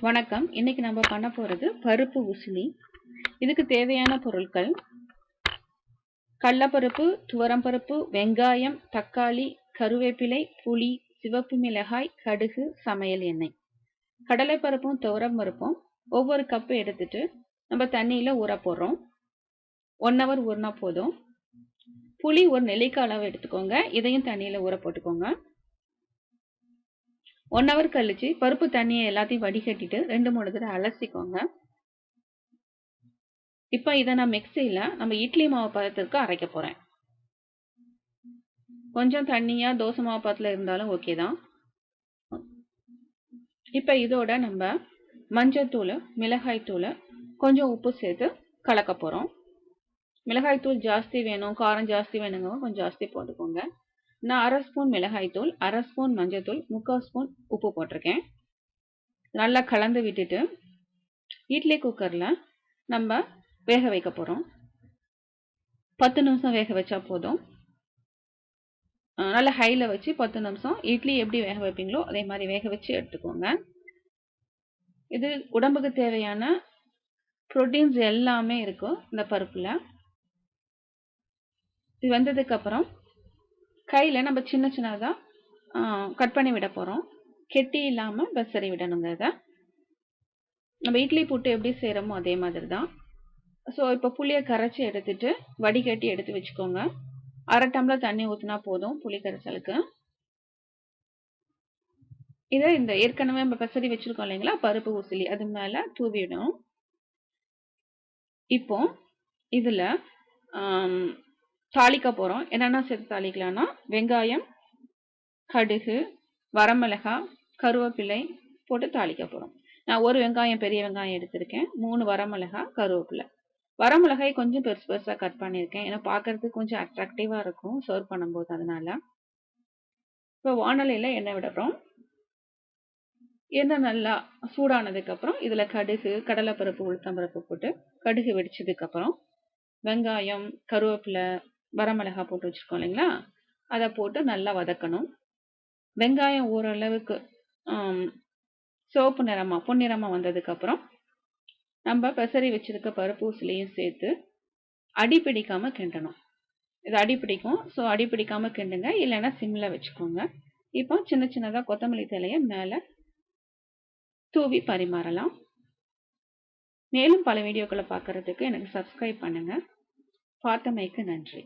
வணக்கம். இன்னைக்கு நம்ம பண்ண போகிறது பருப்பு உசிலி. இதுக்கு தேவையான பொருட்கள் கடலப்பருப்பு துவரம்பருப்பு வெங்காயம் தக்காளி கருவேப்பிலை புளி சிவப்பு மிளகாய் கடுகு சமையல் எண்ணெய். கடலைப்பருப்பும் துவரம்பருப்பும் ஒவ்வொரு கப்பு எடுத்துட்டு நம்ம தண்ணியில் ஊற போடுறோம். ஒன் ஹவர் ஊறினா போதும். புளி ஒரு நெல்லிக்காய் அளவு எடுத்துக்கோங்க. இதையும் தண்ணியில் ஊற போட்டுக்கோங்க. ஒன் ஹவர் கழிச்சு பருப்பு தண்ணியை எல்லாத்தையும் வடிகட்டிட்டு ரெண்டு மூணு தடவை அலசிக்கோங்க. இப்போ இதை நான் மிக்சியில் நம்ம இட்லி மாவு பதத்திற்கு அரைக்க போகிறேன் கொஞ்சம் தண்ணியாக தோசை மாவு பதத்தில் இருந்தாலும் ஓகே தான். இப்போ இதோட நம்ம மஞ்சத்தூள் மிளகாய்த்தூள் கொஞ்சம் உப்பு சேர்த்து கலக்க போகிறோம் மிளகாய்த்தூள் ஜாஸ்தி வேணும் காரம் ஜாஸ்தி வேணுங்க கொஞ்சம் ஜாஸ்தி போட்டுக்கோங்க. நான் அரை ஸ்பூன் மிளகாய்த்தூள் அரை ஸ்பூன் மஞ்சத்தூள் முக்கால் ஸ்பூன் உப்பு போட்டிருக்கேன். நல்லா கலந்து விட்டுட்டு இட்லி குக்கரில் நம்ம வேக வைக்க போகிறோம் பத்து நிமிஷம் வேக வச்சா போதும். நல்லா ஹையில் வச்சு பத்து நிமிஷம் இட்லி எப்படி வேக வைப்பீங்களோ அதே மாதிரி வேக வச்சு எடுத்துக்கோங்க. இது உடம்புக்கு தேவையான ப்ரோட்டீன்ஸ் எல்லாமே இருக்கும் இந்த பருப்பில். இது வந்ததுக்கப்புறம் கையில் நம்ம சின்ன சின்னதாக கட் பண்ணி விட போகிறோம் கெட்டி இல்லாமல் பெசரி விடணுங்க இதை. நம்ம இட்லி புட்டு எப்படி செய்கிறோமோ அதே மாதிரி தான் ஸோ இப்போ புளியை கரைச்சி எடுத்துட்டு வடிகட்டி எடுத்து வச்சுக்கோங்க. அரை டம்ளர் தண்ணி ஊற்றினா போதும் புளி கரைச்சலுக்கு. இதை இந்த ஏற்கனவே நம்ம பெசரி வச்சுருக்கோம் இல்லைங்களா பருப்பு ஊசிலி அது மேலே தூவிடும் இப்போ இதில் தாளிக்க போகிறோம் என்னென்ன சேர்த்து தாளிக்கலாம்னா வெங்காயம் கடுகு வரமிளகாய் கருவேப்பிலை போட்டு தாளிக்க போகிறோம் நான் ஒரு வெங்காயம் பெரிய வெங்காயம் எடுத்திருக்கேன். மூணு வரமிளகாய் கருவேப்பிலை. வரமிளகாய் கொஞ்சம் பெருசு பெருசாக கட் பண்ணியிருக்கேன். ஏன்னா பார்க்கறதுக்கு கொஞ்சம் அட்ராக்டிவாக இருக்கும் சர்வ் பண்ணும்போது அதனால். இப்போ வானலையில் எண்ணெய் விடுறோம் எண்ணெய் நல்லா சூடானதுக்கப்புறம் இதில் கடுகு கடலைப்பருப்பு உளுத்தம்பருப்பு போட்டு கடுகு வெடிச்சதுக்கப்புறம் வெங்காயம் கருவேப்பிலை வரமிளகா போட்டு வச்சுருக்கோம் இல்லைங்களா? அதை போட்டு நல்லா வதக்கணும். வெங்காயம் ஓரளவுக்கு சிவப்பு நிறமாக பொன்னிறமாக வந்ததுக்கப்புறம் நம்ம பெசரி வச்சுருக்க பருப்பு ஊசிலையும் சேர்த்து அடி பிடிக்காமல் கிண்டணும். இது அடி பிடிக்கும். ஸோ அடி பிடிக்காமல் கிண்டுங்க. இல்லைன்னா சிம்மில் வச்சுக்கோங்க. இப்போ சின்ன சின்னதாக கொத்தமல்லி தலையை மேலே தூவி பரிமாறலாம். மேலும் பல வீடியோக்களை பார்க்குறதுக்கு எனக்கு சப்ஸ்கிரைப் பண்ணுங்கள் பார்த்தமைக்கு நன்றி.